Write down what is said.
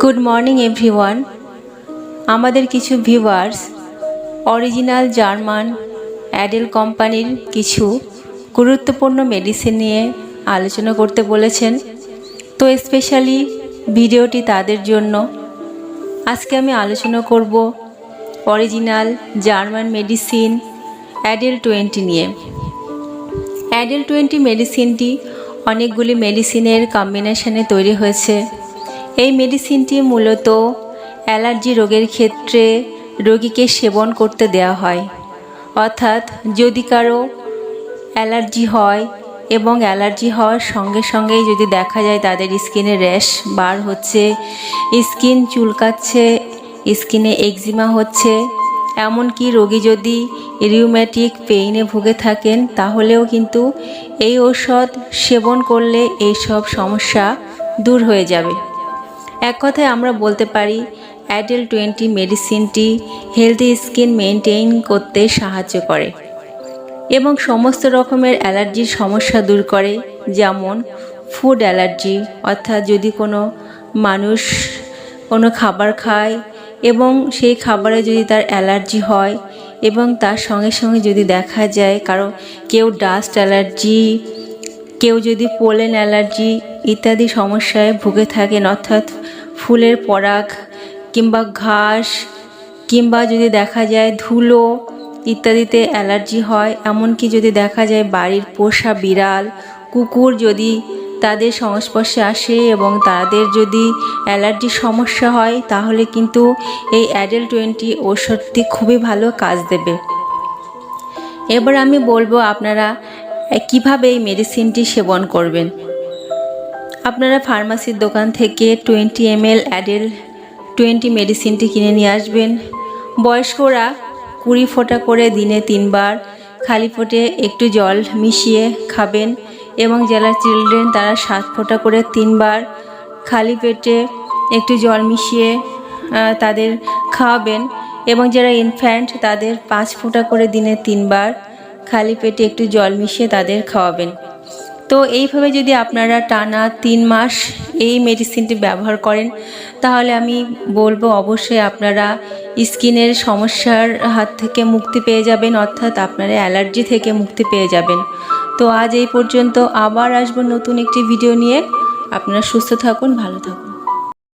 Good morning everyone আমাদের কিছু viewers original German Adele কোম্পানির কিছু গুরুত্বপূর্ণ মেডিসিন নিয়ে আলোচনা করতে বলেছেন। তো স্পেশালি ভিডিওটি তাদের জন্য। আজকে আমি আলোচনা করব original German medicine Adel twenty নিয়ে। অ্যাডেল টোয়েন্টি মেডিসিনটি অনেকগুলি মেডিসিনের কম্বিনেশনে তৈরি হয়েছে। এই মেডিসিনটি মূলত অ্যালার্জি রোগের ক্ষেত্রে রোগীকে সেবন করতে দেওয়া হয়। অর্থাৎ যদি কারও অ্যালার্জি হয় এবং অ্যালার্জি হওয়ার সঙ্গে সঙ্গেই যদি দেখা যায় তাদের স্কিনে র্যাশ বার হচ্ছে, স্কিন চুলকাচ্ছে, স্কিনে এক্সিমা হচ্ছে, এমনকি রোগী যদি রিউম্যাটিক পেইনে ভুগে থাকেন, তাহলেও কিন্তু এই ঔষধ সেবন করলে এই সব সমস্যা দূর হয়ে যাবে। এক কথায় আমরা বলতে পারি অ্যাডেল টোয়েন্টি মেডিসিনটি হেলদি স্কিন মেনটেইন করতে সাহায্য করে এবং সমস্ত রকমের অ্যালার্জির সমস্যা দূর করে, যেমন ফুড অ্যালার্জি, অর্থাৎ যদি কোনো মানুষ কোনো খাবার খায় এবং সেই খাবারে যদি তার অ্যালার্জি হয় এবং তার সঙ্গে সঙ্গে যদি দেখা যায় কারও কেউ ডাস্ট অ্যালার্জি কেউ যদি পোলেন অ্যালার্জি ইত্যাদি সমস্যায় ভুগে থাকেন, অর্থাৎ ফুলের পরাগ কিংবা ঘাস কিংবা যদি দেখা যায় ধুলো ইত্যাদিতে অ্যালার্জি হয়, এমনকি যদি দেখা যায় বাড়ির পোষা বিড়াল, কুকুর যদি তাদের সংস্পর্শে আসে এবং তাদের যদি অ্যালার্জির সমস্যা হয়, তাহলে কিন্তু এই অ্যাডেল টোয়েন্টি ওষুধটি খুবই ভালো কাজ দেবে। এবার আমি বলব আপনারা কীভাবে এই মেডিসিনটি সেবন করবেন? আপনারা ফার্মাসির দোকান থেকে twenty M L Adel twenty মেডিসিনটি কিনে নিয়ে আসবেন। বয়স্করা কুড়ি ফোঁটা করে দিনে তিনবার খালি ফোটে একটু জল মিশিয়ে খাবেন এবং যারা চিলড্রেন তারা সাত ফোঁটা করে তিনবার খালি পেটে একটু জল মিশিয়ে তাদের খাওয়াবেন এবং যারা ইনফ্যান্ট তাদের পাঁচ ফোঁটা করে দিনে তিনবার খালি পেটে একটু জল মিশিয়ে তাদের খাওয়াবেন। তো এইভাবে যদি আপনারা টানা তিন মাস এই মেডিসিনটি ব্যবহার করেন, তাহলে আমি বলব অবশ্যই আপনারা স্কিনের সমস্যার হাত থেকে মুক্তি পেয়ে যাবেন, অর্থাৎ আপনারা অ্যালার্জি থেকে মুক্তি পেয়ে যাবেন। তো আজ এই পর্যন্ত আবার আসব নতুন একটি ভিডিও নিয়ে। আপনারা সুস্থ থাকুন, ভালো থাকুন।